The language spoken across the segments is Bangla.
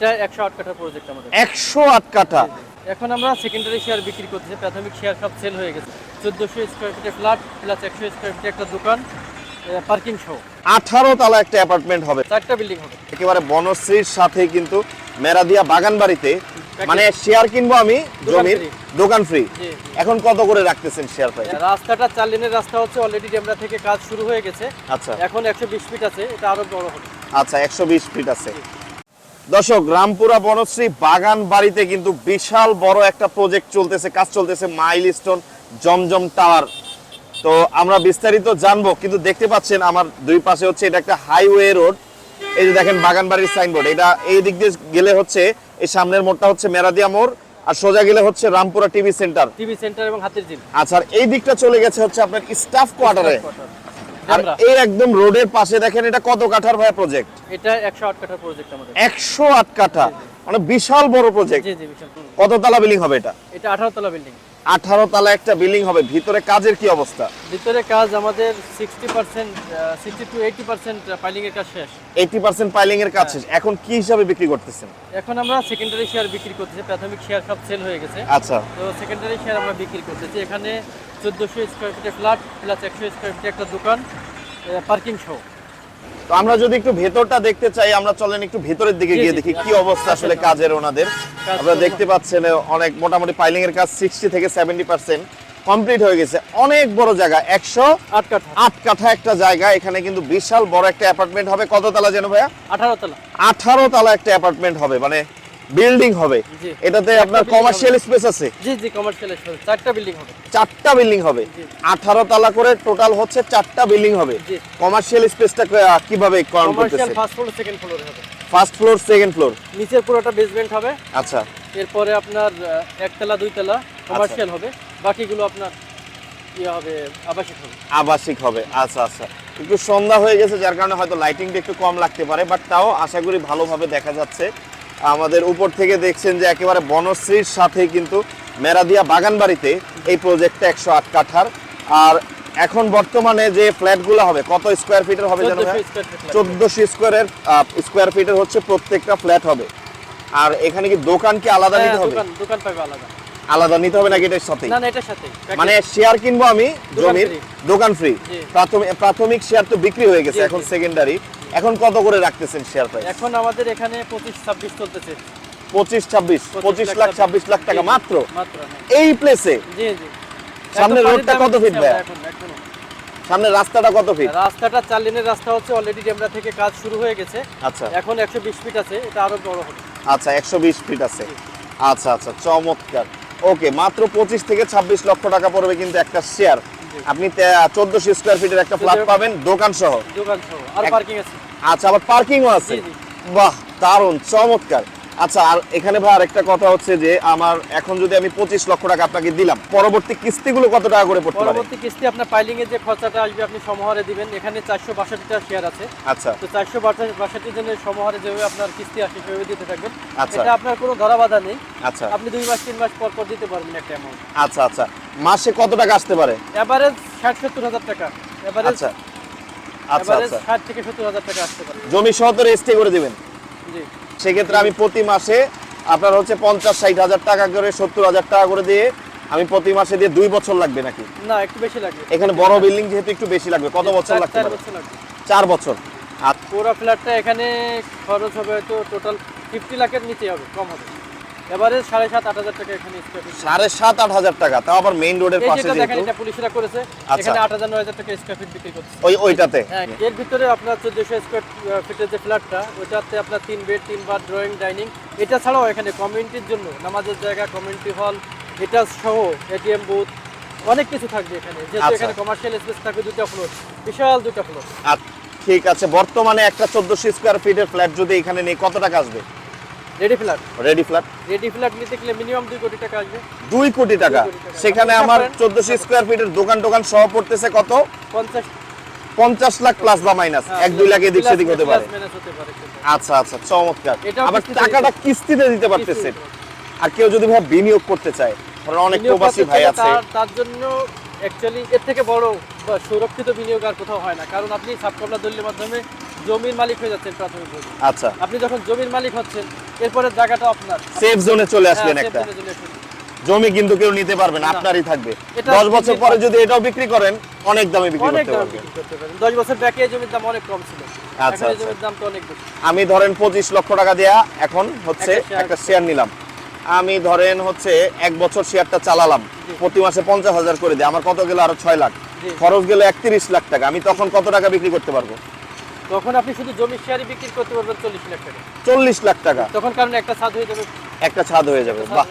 এটা একশো আট কাঠার প্রজেক্ট আমাদের। একশো আট কাঠা। এখন আমরা সেকেন্ডারি শেয়ার বিক্রি করতেছি প্রাথমিক শেয়ার সব সেল হয়ে গেছে। চোদ্দোশো স্কোয়ার ফিটের ফ্ল্যাট প্লাস একশো স্কোয়ার ফিটের একটা দোকান পার্কিং সহ। আঠারো তালা একটা অ্যাপার্টমেন্ট হবে। চারটা বিল্ডিং হবে। একেবারে বনশ্রীর সাথে কিন্তু মেরাদিয়া বাগান বাড়িতে মানে শেয়ার কিনবো আমি জমির দোকান ফ্রি। এখন কত করে রাখতেছেন শেয়ার প্রাইস রাস্তাটা চার লেনের রাস্তা হচ্ছে অলরেডি ডেমরা থেকে কাজ শুরু হয়ে গেছে। আচ্ছা। এখন একশো বিশ ফিট আছে এটা আরও বড় হবে। আচ্ছা একশো বিশ ফিট আছে। দর্শক রামপুরা বনশ্রী বাগান বাড়িতে কিন্তু বিশাল বড় একটা প্রজেক্ট চলতেছে কাজ চলতেছে মাইলস্টোন জমজম টাওয়ার। তো আমরা বিস্তারিত জানব কিন্তু দেখতে পাচ্ছেন আমার দুই পাশে হচ্ছে এটা একটা হাইওয়ে রোড এই যে দেখেন বাগান বাড়ির সাইনবোর্ড এটা এই দিক দিয়ে গেলে হচ্ছে এই সামনের মোড়টা হচ্ছে মেরাদিয়া মোড় আর সোজা গেলে হচ্ছে Rampura TV centre TV centre এবং হাতের আচ্ছা এই দিকটা চলে গেছে হচ্ছে আপনার স্টাফ কোয়ার্টারে আর এই একদম রোডের পাশে দেখেন এটা কত কাঠার ভাই প্রজেক্ট এটা একশো আট কাঠার প্রজেক্ট আমাদের। একশো আট কাঠা। মানে বিশাল বড় প্রজেক্ট জি জি বিশাল কত তলা বিল্ডিং হবে এটা? এটা আঠারো তলা বিল্ডিং আঠারো তালা একটা বিল্ডিং হবে ভিতরে কাজের কি অবস্থা? ভিতরে কাজ আমাদের sixty percent sixty to eighty percent piling এর কাজ শেষ। এইটি পার্সেন্ট পাইলিং এর কাজ শেষ। এখন কি হিসাবে বিক্রি করতেছেন? এখন আমরা সেকেন্ডারি শেয়ার বিক্রি করতেছি প্রাথমিক শেয়ার সব সেল হয়ে গেছে। আচ্ছা। তো সেকেন্ডারি শেয়ার আমরা বিক্রি করতেছি। এখানে চোদ্দোশো স্কোয়ার ফিটের ফ্ল্যাট প্লাস একশো স্কোয়ার ফিটের একটা দোকান পার্কিং সহ। তো আমরা যদি একটু ভেতরটা দেখতে চাই আমরা চলেন একটু ভেতরের দিকে গিয়ে দেখি কি অবস্থা আসলে কাজের ওনাদের। আপনারা দেখতে পাচ্ছেন অনেক মোটামুটি পাইলিং এর কাজ সিক্সটি থেকে সেভেন্টি পার্সেন্ট কমপ্লিট হয়ে গেছে। অনেক বড় জায়গা একশো আট কাঠা। আট কাঠা একটা জায়গা। এখানে কিন্তু বিশাল বড় একটা অ্যাপার্টমেন্ট হবে। কত তালা যেন ভাইয়া? আঠারো তালা। আঠারো তালা একটা অ্যাপার্টমেন্ট হবে। মানে বিল্ডিং হবে। এটাতে আপনার কমার্শিয়াল স্পেস আছে। জি জি কমার্শিয়াল স্পেস চারটা বিল্ডিং হবে। চারটা বিল্ডিং হবে। জি। আঠারো তালা করে টোটাল হচ্ছে চারটা বিল্ডিং হবে। কমার্শিয়াল স্পেসটা কীভাবে কাউন্ট কমার্শিয়াল করতেছে? ফার্স্ট ফ্লোর সেকেন্ড ফ্লোর হবে। ফার্স্ট ফ্লোর সেকেন্ড ফ্লোর নিচের পুরোটা বেসমেন্ট হবে। আচ্ছা। এরপরে আপনার আহ, একতলা দুইতলা কমার্শিয়াল হবে। বাকিগুলো আপনার ইয়ে হবে আবাসিক হবে। আবাসিক হবে। আচ্ছা আচ্ছা। একটু সন্ধ্যা হয়ে গেছে যার কারণে হয়তো লাইটিংটা একটু কম লাগতে পারে বাট তাও আশা করি ভালোভাবে দেখা যাচ্ছে। আমাদের উপর থেকে দেখছেন যে একেবারে বনশ্রীর সাথে কিন্তু মেরাদিয়া বাগান বাড়িতে এই প্রজেক্টটা একশো আট কাঠার। আর এখন বর্তমানে যে ফ্ল্যাটগুলো হবে কত স্কোয়ার ফিটের হবে জানো 1400 square feet লাগবে। চোদ্দশো স্কোয়ারের স্কোয়ার ফিটের হচ্ছে প্রত্যেকটা ফ্ল্যাট হবে। আর এখানে কি দোকান কি আলাদা হ্যাঁ, নিতে হবে? দোকান দোকান পাবে আলাদা। আলাদা নিতে হবে নাকি এটার সাথে না না এটার সাথে মানে শেয়ার কিনবো আমি জমির? দোকান ফ্রি প্রাথমিক প্রাথমিক শেয়ার তো বিক্রি হয়ে গেছে এখন সেকেন্ডারি এখন কত করে রাখতেছেন শেয়ার প্রাইস এখন আমাদের এখানে পঁচিশ ছাব্বিশ চলতেছে। পঁচিশ ছাব্বিশ পঁচিশ লাখ ছাব্বিশ লাখ টাকা মাত্র? মাত্র হ্যাঁ। এই প্লেসে জি জি। সামনে রোডটা কত ফিট? এখন, সামনে রাস্তাটা কত ফিট রাস্তাটা চার লেনের রাস্তা হচ্ছে অলরেডি ডেমরা থেকে কাজ শুরু হয়ে গেছে। আচ্ছা। এখন একশো বিশ ফিট আছে এটা আরও বড় হবে। আচ্ছা একশো বিশ ফিট আছে। আচ্ছা আচ্ছা চমৎকার। ওকে মাত্র পঁচিশ থেকে ছাব্বিশ লক্ষ টাকা পড়বে কিন্তু একটা শেয়ার আপনি চোদ্দশো স্কোয়ার ফিটের একটা ফ্ল্যাট পাবেন দোকান সহ দোকান সহ আর পার্কিং আছে আচ্ছা আবার পার্কিংও আছে। বাহ দারুণ চমৎকার আচ্ছা আর এখানে ভাই আরেকটা কথা হচ্ছে যে আমার এখন যদি আমি পঁচিশ লক্ষ টাকা আপনাকে দিলাম পরবর্তী কিস্তিগুলো কত টাকা করে পড়তে পারে? পরবর্তী কিস্তি আপনার পাইলিং এর যে খরচাটা আসবে আপনি সমাহারে দিবেন। এখানে চারশো বাষট্টিটা শেয়ার আছে। আচ্ছা। তো চারশো বাষট্টি জনের সমাহারে যেভাবে আপনার কিস্তি আসে সেভাবে দিতে থাকবেন। আচ্ছা। এটা আপনার কোনো ধরা বাধা নেই। আচ্ছা। আপনি দুই মাস তিন মাস পর পর দিতে পারবেন একটা অ্যামাউন্ট আচ্ছা আচ্ছা। মাসে কত টাকা আসতে পারে? এভারেজ ষাট সত্তর হাজার টাকা। এভারেজ আচ্ছা। আচ্ছা আচ্ছা। ষাট থেকে সত্তর হাজার টাকা আসতে পারে। জমি সহ তো রেজিস্ট্রি করে দিবেন? জি। সেক্ষেত্রে আমি প্রতি মাসে আপনার হচ্ছে পঞ্চাশ ষাট হাজার টাকা করে সত্তর হাজার টাকা করে দিয়ে আমি প্রতি মাসে দিয়ে দুই বছর লাগবে নাকি? না একটু বেশি লাগবে। এখানে বড় বিল্ডিং যেহেতু একটু বেশি লাগবে। কত বছর লাগতে পারে? লাগবে। চার বছর। আর পুরো ফ্ল্যাটটা এখানে খরচ হবে হয়তো টোটাল ফিফটি লাখের নিচে হবে কম হবে। এভারেজ সাড়ে সাত আট হাজার টাকা এখানে স্কোয়ার ফিট সাড়ে সাত আট হাজার টাকা তাও আবার মেইন রোডের পাশে দেখেন এটা পুলিশরা করেছে আচ্ছা। এখানে আট হাজার নয় হাজার টাকা স্কোয়ার ফিট বিক্রি করছে। ওই ওইটাতে? হ্যাঁ এর ভিতরে আপনার চোদ্দশো স্কোয়ার ফিটের যে ফ্ল্যাটটা ওইটাতে আপনার তিন বেড তিন বার ড্রয়িং ডাইনিং এটা ছাড়াও এখানে কমিউনিটির জন্য নামাজের জায়গা কমিউনিটি হল এটা সহ এটিএম বুথ অনেক কিছু থাকবে এখানে। যেহেতু আচ্ছা। এখানে কমার্শিয়াল স্পেস থাকবে দুটো ফ্লোর বিশাল দুটো ফ্লোর আর ঠিক আছে। বর্তমানে একটা চোদ্দশো স্কোয়ার ফিটের ফ্ল্যাট যদি এখানে নেই কত টাকা আসবে? Ready flat ready flat ready flat নিতে গেলে মিনিমাম দুই কোটি টাকা আসবে। দুই কোটি টাকা। সেখানে আমার করেন? চোদ্দশো স্কোয়ার ফিটের দোকান টোকান সহ পড়তেছে কত? পঞ্চাশ। পঞ্চাশ লাখ প্লাস বা মাইনাস হ্যাঁ, এক দুই লাখ এদিক সেদিক হতে পারে। আচ্ছা আচ্ছা চমৎকার। আবার টাকাটা কিস্তিতে দিতে পারতেছেন আর কেউ যদি ভাই বিনিয়োগ করতে চায় ধরেন অনেক প্রবাসী ভাই আছে। তার- জন্য অ্যাকচুয়ালি এর থেকে বড় সুরক্ষিত বিনিয়োগ আর কোথাও হয় না। কারণ আপনি সাবকমলা দলের মাধ্যমে জমির মালিক হয়ে যাচ্ছেন প্রাথমিকভাবে। আচ্ছা। আপনি যখন জমির মালিক হচ্ছেন এরপরে জায়গাটা আপনার। সেফ জোনে চলে হ্যাঁ, আসবেন একটা। জমি কিন্তু কেউ নিতে পারবে না। আপনারই থাকবে। এটা দশ বছর পরে যদি এটাও বিক্রি করেন অনেক দামে বিক্রি করতে পারবেন। বিক্রি করতে পারেন দশ বছর ব্যাকে জমির দাম অনেক কম ছিল। আচ্ছা, আচ্ছা। জমির দাম তো অনেক বেশি। আমি ধরেন পঁচিশ লক্ষ টাকা দেয়া এখন হচ্ছে একটা শেয়ার নিলাম। আমি ধরেন হচ্ছে এক বছর শেয়ারটা চালালাম। প্রতি মাসে পঞ্চাশ হাজার করে দেয়। আমার কত গেলো আরও ছয় লাখ। খরচ গেল একত্রিশ লাখ টাকা। আমি তখন কত টাকা বিক্রি করতে পারব? তখন আপনি শুধু জমির শেয়ারই বিক্রি করতে পারবেন চল্লিশ লাখ টাকা। চল্লিশ লাখ টাকা। তখন কারণ একটা ছাদ হয়ে যাবে। একটা ছাদ হয়ে যাবে। বাহ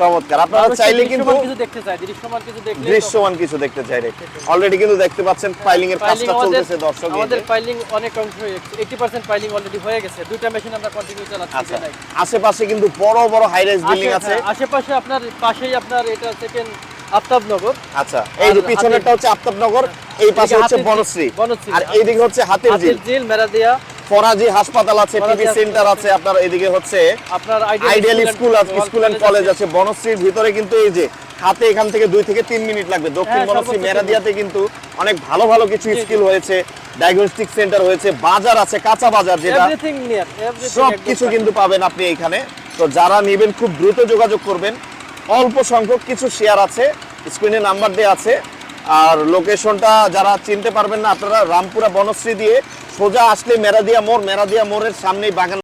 চমৎকার। আপনারা চাইলে কিন্তু কিছু দেখতে চায় দৃশ্যমান কিছু দেখলে দৃশ্যমান কিছু দেখতে চাই রে। অলরেডি কিন্তু দেখতে পাচ্ছেন ফাইলিং এর কাজটা চলতেছে দর্শক আমাদের ফাইলিং অনেক অংশ হয়ে গেছে। এইটি পার্সেন্ট ফাইলিং অলরেডি হয়ে গেছে। দুইটা মেশিন আমরা কন্টিনিউ চালাচ্ছি আচ্ছা। আশেপাশে কিন্তু বড় বড় হাই রাইজ বিল্ডিং আছে। আশেপাশে আপনার পাশেই আপনার এটা সেকেন্ড আফতাবনগর। আচ্ছা এই যে পিছনেরটা হচ্ছে আফতাবনগর এই পাশে হচ্ছে বনশ্রী। বনশ্রী। আর এইদিকে হচ্ছে হাতির ঝিল। ঝিল মেরাদিয়া। ফরাজি হাসপাতাল আছে টিভি সেন্টার আছে। আপনার এদিকে হচ্ছে আপনার আইডিয়াল স্কুল আছে স্কুল এন্ড কলেজ আছে। বনশ্রীর ভিতরে কিন্তু এই যে হাতে এখান থেকে দুই থেকে তিন মিনিট লাগবে। দক্ষিণ হ্যাঁ, বনশ্রী সর্বোচ্চ তিন মেরাদিয়াতে কিন্তু অনেক ভালো ভালো কিছু। স্কিল হয়েছে ডায়াগনস্টিক সেন্টার হয়েছে বাজার আছে কাঁচা বাজার যেটা সব কিছু কিন্তু পাবেন আপনি এখানে। তো যারা নেবেন খুব দ্রুত যোগাযোগ করবেন। অল্প সংখ্যক কিছু শেয়ার আছে স্ক্রিনে নাম্বার দেওয়া আছে। আর লোকেশনটা যারা চিনতে পারবেন না, আপনারা রামপুরা বনশ্রী দিয়ে সোজা আসলে মেরাদিয়া মোড়, মেরাদিয়া মোড়ের সামনেই বাগান